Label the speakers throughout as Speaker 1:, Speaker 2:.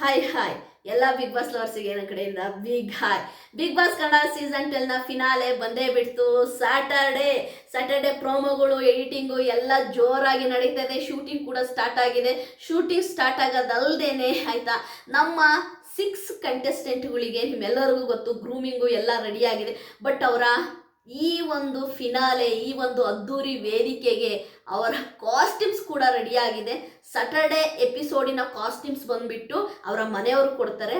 Speaker 1: Hi hi ಎಲ್ಲ big boss ಲವರ್ಸಿಗೆ ನನ್ನ ಕಡೆಯಿಂದ big hi big boss Kannada season ಟ್ವೆಲ್ನ finale ಬಂದೇ ಬಿಡ್ತು. ಸ್ಯಾಟರ್ಡೇ ಸ್ಯಾಟರ್ಡೆ ಪ್ರೋಮೋಗಳು ಎಡಿಟಿಂಗು ಎಲ್ಲ ಜೋರಾಗಿ ನಡೀತಾ ಇದೆ. ಶೂಟಿಂಗ್ ಕೂಡ ಸ್ಟಾರ್ಟ್ ಆಗಿದೆ. ಶೂಟಿಂಗ್ ಸ್ಟಾರ್ಟ್ ಆಗೋದಲ್ದೇನೆ ಆಯ್ತಾ? ನಮ್ಮ ಸಿಕ್ಸ್ ಕಂಟೆಸ್ಟೆಂಟ್ಗಳಿಗೆ ನಿಮ್ಮೆಲ್ಲರಿಗೂ ಗೊತ್ತು ಗ್ರೂಮಿಂಗು ಎಲ್ಲ ರೆಡಿ ಆಗಿದೆ. ಬಟ್ ಅವರ ಈ ಒಂದು ಫಿನಾಲೆ ಈ ಒಂದು ಅದ್ದೂರಿ ವೇದಿಕೆಗೆ ಅವರ ಕಾಸ್ಟ್ಯೂಮ್ಸ್ ಕೂಡ ರೆಡಿಯಾಗಿದೆ ಸಟರ್ಡೆ ಎಪಿಸೋಡಿನ ಕಾಸ್ಟ್ಯೂಮ್ಸ್ ಬಂದ್ಬಿಟ್ಟು ಅವರ ಮನೆಯವರು ಕೊಡ್ತಾರೆ.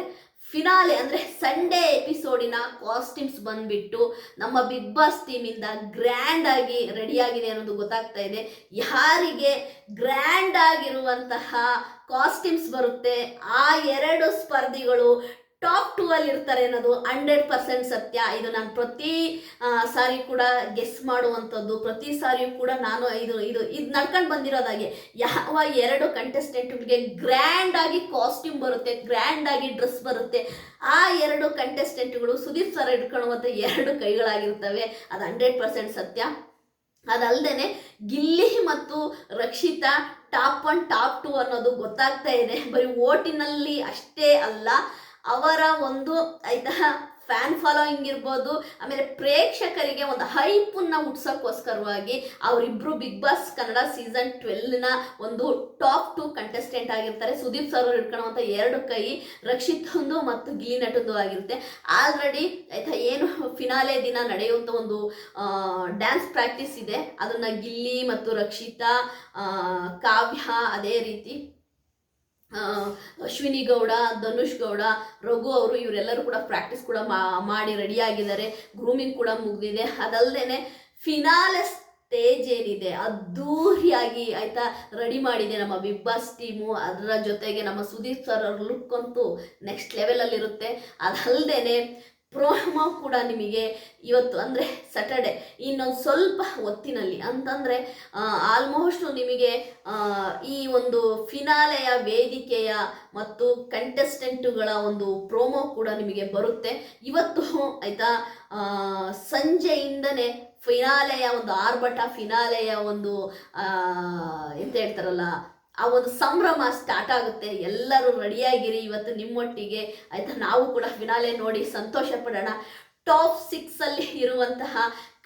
Speaker 1: ಫಿನಾಲೆ ಅಂದರೆ ಸಂಡೇ ಎಪಿಸೋಡಿನ ಕಾಸ್ಟ್ಯೂಮ್ಸ್ ಬಂದ್ಬಿಟ್ಟು ನಮ್ಮ ಬಿಗ್ ಬಾಸ್ ಟೀಮಿಂದ ಗ್ರ್ಯಾಂಡ್ ಆಗಿ ರೆಡಿ ಆಗಿದೆ ಅನ್ನೋದು ಗೊತ್ತಾಗ್ತಾ ಇದೆ. ಯಾರಿಗೆ ಗ್ರ್ಯಾಂಡ್ ಆಗಿರುವಂತಹ ಕಾಸ್ಟ್ಯೂಮ್ಸ್ ಬರುತ್ತೆ, ಆ ಎರಡು ಸ್ಪರ್ಧಿಗಳು ಟಾಪ್ ಟೂ ಅಲ್ಲಿ ಇರ್ತಾರೆ ಅನ್ನೋದು ಹಂಡ್ರೆಡ್ ಪರ್ಸೆಂಟ್ ಸತ್ಯ. ಇದು ನಾನು ಪ್ರತಿ ಸಾರಿ ಕೂಡ ಗೆಸ್ ಮಾಡುವಂಥದ್ದು. ಪ್ರತಿ ಸಾರಿಯೂ ಕೂಡ ನಾನು ಇದು ಇದು ಇದು ನಡ್ಕೊಂಡು ಬಂದಿರೋದಾಗೆ ಯಾವ ಎರಡು ಕಂಟೆಸ್ಟೆಂಟ್ಗಳಿಗೆ ಗ್ರ್ಯಾಂಡ್ ಆಗಿ ಕಾಸ್ಟ್ಯೂಮ್ ಬರುತ್ತೆ ಗ್ರ್ಯಾಂಡ್ ಆಗಿ ಡ್ರೆಸ್ ಬರುತ್ತೆ, ಆ ಎರಡು ಕಂಟೆಸ್ಟೆಂಟ್ಗಳು ಸುದೀಪ್ ಸರ್ ಹಿಡ್ಕೊಳ್ಳುವಂಥ ಎರಡು ಕೈಗಳಾಗಿರ್ತವೆ. ಅದು ಹಂಡ್ರೆಡ್ ಪರ್ಸೆಂಟ್ ಸತ್ಯ. ಅದಲ್ಲದೆ ಗಿಲ್ಲಿ ಮತ್ತು Rakshita top one top two ಅನ್ನೋದು ಗೊತ್ತಾಗ್ತಾ ಇದೆ. ಬರೀ ಓಟಿನಲ್ಲಿ ಅಷ್ಟೇ ಅಲ್ಲ. ಅವರ ಒಂದು ಆಯ್ತಾ ಫ್ಯಾನ್ ಫಾಲೋಯಿಂಗ್ ಇರ್ಬೋದು, ಆಮೇಲೆ ಪ್ರೇಕ್ಷಕರಿಗೆ ಒಂದು ಹೈಪನ್ನು ಹುಟ್ಸೋಕ್ಕೋಸ್ಕರವಾಗಿ ಅವರಿಬ್ಬರು ಬಿಗ್ ಬಾಸ್ ಕನ್ನಡ ಸೀಸನ್ ಟ್ವೆಲ್ನ ಒಂದು ಟಾಪ್ ಟು ಕಂಟೆಸ್ಟೆಂಟ್ ಆಗಿರ್ತಾರೆ. ಸುದೀಪ್ ಸರ್ ಹಿಡ್ಕೊಳ್ಳುವಂಥ ಎರಡು ಕೈ ರಕ್ಷಿತಂದು ಮತ್ತು ಗಿಲಿ ನಟಂದು ಆಗಿರುತ್ತೆ. ಆಲ್ರೆಡಿ ಆಯ್ತಾ ಏನು ಫಿನಾಲೆ ದಿನ ನಡೆಯುವಂಥ ಒಂದು ಡ್ಯಾನ್ಸ್ ಪ್ರಾಕ್ಟೀಸ್ ಇದೆ. ಅದನ್ನು ಗಿಲ್ಲಿ ಮತ್ತು ರಕ್ಷಿತಾ ಕಾವ್ಯ, ಅದೇ ರೀತಿ ಅಶ್ವಿನಿ ಗೌಡ, ಧನುಷ್ ಗೌಡ, ರಘು ಅವರು ಇವರೆಲ್ಲರೂ ಕೂಡ ಪ್ರಾಕ್ಟೀಸ್ ಕೂಡ ಮಾಡಿ ರೆಡಿಯಾಗಿದ್ದಾರೆ ಗ್ರೂಮಿಂಗ್ ಕೂಡ ಮುಗಿದಿದೆ. ಅದಲ್ಲದೆ ಫಿನಾಲೆ ಸ್ಟೇಜ್ ಏನಿದೆ? ಅದ್ದೂರಿಯಾಗಿ ಆಯಿತಾ ರೆಡಿ ಮಾಡಿದೆ ನಮ್ಮ ಬಿಗ್ ಬಾಸ್ ಟೀಮು ಅದರ ಜೊತೆಗೆ ನಮ್ಮ ಸುದೀಪ್ ಸರ್ ಅವ್ರ ಲುಕ್ ಅಂತೂ ನೆಕ್ಸ್ಟ್ ಲೆವೆಲಲ್ಲಿರುತ್ತೆ ಅದಲ್ಲದೆ ಪ್ರೋಮೋ ಕೂಡ ನಿಮಗೆ ಇವತ್ತು ಅಂದರೆ ಸ್ಯಾಟರ್ಡೆ ಇನ್ನೊಂದು ಸ್ವಲ್ಪ ಹೊತ್ತಿನಲ್ಲಿ. ಅಂತಂದರೆ ಆಲ್ಮೋಸ್ಟ್ ನಿಮಗೆ ಈ ಒಂದು ಫಿನಾಲೆಯ ವೇದಿಕೆಯ ಮತ್ತು ಕಂಟೆಸ್ಟೆಂಟುಗಳ ಒಂದು ಪ್ರೋಮೋ ಕೂಡ ನಿಮಗೆ ಬರುತ್ತೆ. ಇವತ್ತು, ಆಯಿತಾ ಸಂಜೆಯಿಂದನೇ ಫಿನಾಲೆಯ ಒಂದು ಆರ್ಭಟ ಫಿನಾಲೆಯ ಒಂದು ಎಂತ ಹೇಳ್ತಾರಲ್ಲ ಆ ಒಂದು ಸಂಭ್ರಮ ಸ್ಟಾರ್ಟ್ ಆಗುತ್ತೆ. ಎಲ್ಲರೂ ರೆಡಿಯಾಗಿರಿ ಇವತ್ತು ನಿಮ್ಮೊಟ್ಟಿಗೆ. ಆಯಿತಾ? ನಾವು ಕೂಡ ಫಿನಾಲೆ ನೋಡಿ ಸಂತೋಷ ಪಡೋಣ. ಟಾಪ್ ಸಿಕ್ಸಲ್ಲಿ ಇರುವಂತಹ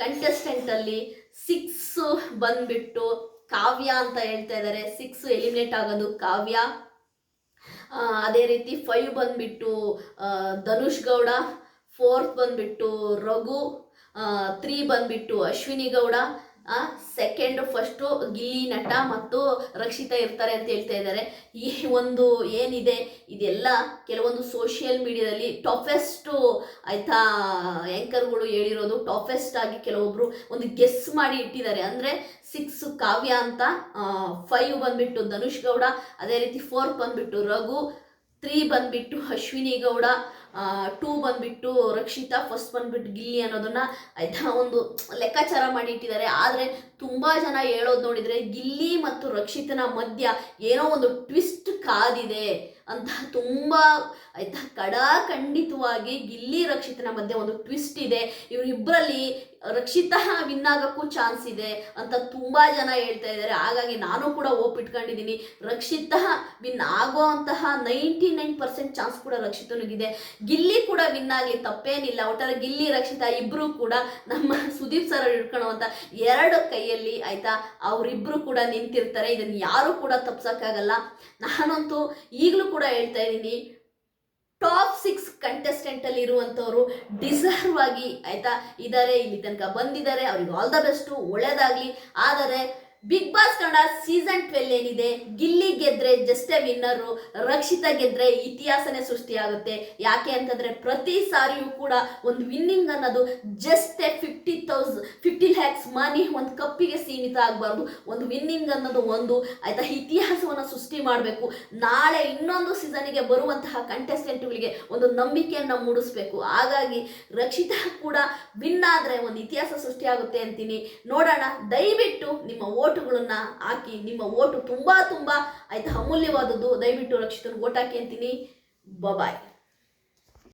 Speaker 1: ಕಂಟೆಸ್ಟೆಂಟಲ್ಲಿ ಸಿಕ್ಸು ಬಂದ್ಬಿಟ್ಟು ಕಾವ್ಯ ಅಂತ ಹೇಳ್ತಾ ಇದ್ದಾರೆ ಸಿಕ್ಸ್ ಎಲಿಮಿನೇಟ್ ಆಗೋದು ಕಾವ್ಯ. ಅದೇ ರೀತಿ ಫೈವ್ ಬಂದ್ಬಿಟ್ಟು ಧನುಷ್ ಗೌಡ. ಫೋರ್ತ್ ಬಂದ್ಬಿಟ್ಟು ರಘು. ತ್ರೀ ಬಂದ್ಬಿಟ್ಟು ಅಶ್ವಿನಿ ಗೌಡ. ಸೆಕೆಂಡ್ ಫಸ್ಟು ಗಿಲ್ಲಿ ನಟ ಮತ್ತು ರಕ್ಷಿತಾ ಇರ್ತಾರೆ ಅಂತ ಹೇಳ್ತಾ ಇದ್ದಾರೆ. ಈ ಒಂದು ಏನಿದೆ, ಇದೆಲ್ಲ ಕೆಲವೊಂದು ಸೋಷಿಯಲ್ ಮೀಡಿಯಾದಲ್ಲಿ ಟಾಫೆಸ್ಟು ಆಯ್ತಾ ಆ್ಯಂಕರ್ಗಳು ಹೇಳಿರೋದು. ಟಾಫೆಸ್ಟ್ ಆಗಿ ಕೆಲವೊಬ್ರು ಒಂದು ಗೆಸ್ ಮಾಡಿ ಇಟ್ಟಿದ್ದಾರೆ. ಅಂದರೆ ಸಿಕ್ಸ್ ಕಾವ್ಯ ಅಂತ ಫೈವ್ ಬಂದ್ಬಿಟ್ಟು ಧನುಷ್ ಗೌಡ, ಅದೇ ರೀತಿ ಫೋರ್ ಬಂದ್ಬಿಟ್ಟು ರಘು ತ್ರೀ ಬಂದ್ಬಿಟ್ಟು ಅಶ್ವಿನಿ ಗೌಡ ಟೂ ಬಂದ್ಬಿಟ್ಟು ರಕ್ಷಿತಾ ಫಸ್ಟ್ ಬಂದ್ಬಿಟ್ಟು ಗಿಲ್ಲಿ ಅನ್ನೋದನ್ನ ಆಯ್ತಾ ಒಂದು ಲೆಕ್ಕಾಚಾರ ಮಾಡಿ ಇಟ್ಟಿದ್ದಾರೆ. ಆದರೆ ತುಂಬ ಜನ ಹೇಳೋದು ನೋಡಿದರೆ ಗಿಲ್ಲಿ ಮತ್ತು ರಕ್ಷಿತನ ಮಧ್ಯ ಏನೋ ಒಂದು ಟ್ವಿಸ್ಟ್ ಕಾದಿದೆ ಅಂತ ತುಂಬ, ಆಯ್ತಾ ಕಡಾಖಂಡಿತವಾಗಿ ಗಿಲ್ಲಿ ರಕ್ಷಿತನ ಮಧ್ಯೆ ಒಂದು ಟ್ವಿಸ್ಟ್ ಇದೆ. ಇವರಿಬ್ಬರಲ್ಲಿ ರಕ್ಷಿತ ವಿನ್ ಆಗೋಕ್ಕೂ ಚಾನ್ಸ್ ಇದೆ ಅಂತ ತುಂಬ ಜನ ಹೇಳ್ತಾ ಇದ್ದಾರೆ. ಹಾಗಾಗಿ ನಾನು ಕೂಡ ಇಟ್ಕೊಂಡಿದ್ದೀನಿ. ರಕ್ಷಿತಾ ವಿನ್ ಅಂತಹ ನೈಂಟಿ ನೈನ್ ಪರ್ಸೆಂಟ್ ಚಾನ್ಸ್ ಕೂಡ ರಕ್ಷಿತನಿಗಿದೆ. ಗಿಲ್ಲಿ ಕೂಡ ವಿನ್ ಆಗಲಿ, ತಪ್ಪೇನಿಲ್ಲ. ಒಟ್ಟಾರೆ ಗಿಲ್ಲಿ, ರಕ್ಷಿತ ಇಬ್ಬರು ಕೂಡ ನಮ್ಮ ಸುದೀಪ್ ಸರ್ ಅಂತ ಎರಡು ಕೈಯಲ್ಲಿ ಆಯ್ತಾ ಅವರಿಬ್ಬರು ಕೂಡ ನಿಂತಿರ್ತಾರೆ. ಇದನ್ನು ಯಾರು ಕೂಡ ತಪ್ಸೋಕ್ಕಾಗಲ್ಲ. ನಾನಂತೂ ಈಗಲೂ ಕೂಡ ಹೇಳ್ತಾ ಇದ್ದೀನಿ ಟಾಪ್ ಸಿಕ್ಸ್ ಕಂಟೆಸ್ಟೆಂಟ್ ಅಲ್ಲಿ ಇರುವಂತವರು ಡಿಸರ್ವ್ ಆಗಿ ಆಯ್ತಾ ಇದ್ದಾರೆ, ಇಲ್ಲಿ ತನಕ ಬಂದಿದ್ದಾರೆ. ಅವ್ರಿಗೆ ಆಲ್ ದ ಬೆಸ್ಟು ಒಳ್ಳೇದಾಗ್ಲಿ. ಆದರೆ big boss Kannada season twelve ಏನಿದೆ, ಗಿಲ್ಲಿ ಗೆದ್ರೆ ಜಸ್ಟೇ ವಿನ್ನರು ರಕ್ಷಿತ ಗೆದ್ರೆ ಇತಿಹಾಸನೇ ಸೃಷ್ಟಿಯಾಗುತ್ತೆ. ಯಾಕೆ ಅಂತಂದ್ರೆ, ಪ್ರತಿ ಸಾರಿಯೂ ಕೂಡ ಒಂದು ವಿನ್ನಿಂಗ್ ಅನ್ನೋದು just a fifty lakhs money ಒಂದು ಕಪ್ಪಿಗೆ ಸೀಮಿತ ಆಗಬಾರ್ದು, ಒಂದು ವಿನ್ನಿಂಗ್ ಅನ್ನೋದು ಒಂದು. ಆಯಿತಾ? ಇತಿಹಾಸವನ್ನು ಸೃಷ್ಟಿ ಮಾಡಬೇಕು. ನಾಳೆ ಇನ್ನೊಂದು ಸೀಸನಿಗೆ ಬರುವಂತಹ ಕಂಟೆಸ್ಟೆಂಟ್ಗಳಿಗೆ ಒಂದು ನಂಬಿಕೆಯನ್ನು ಮೂಡಿಸ್ಬೇಕು. ಹಾಗಾಗಿ ರಕ್ಷಿತಾ ಕೂಡ ವಿನ್ ಆದರೆ ಒಂದು ಇತಿಹಾಸ ಸೃಷ್ಟಿಯಾಗುತ್ತೆ ಅಂತೀನಿ. ನೋಡೋಣ. ದಯವಿಟ್ಟು ನಿಮ್ಮ ಓಟುಗಳನ್ನು ಹಾಕಿ, ನಿಮ್ಮ ಓಟು ತುಂಬ ತುಂಬ, ಆಯ್ತಾ, ಅಮೂಲ್ಯವಾದದ್ದು. ದಯವಿಟ್ಟು ರಕ್ಷಿತನ ಓಟ್ ಹಾಕಿ ಅಂತೀನಿ. ಬಾಯ್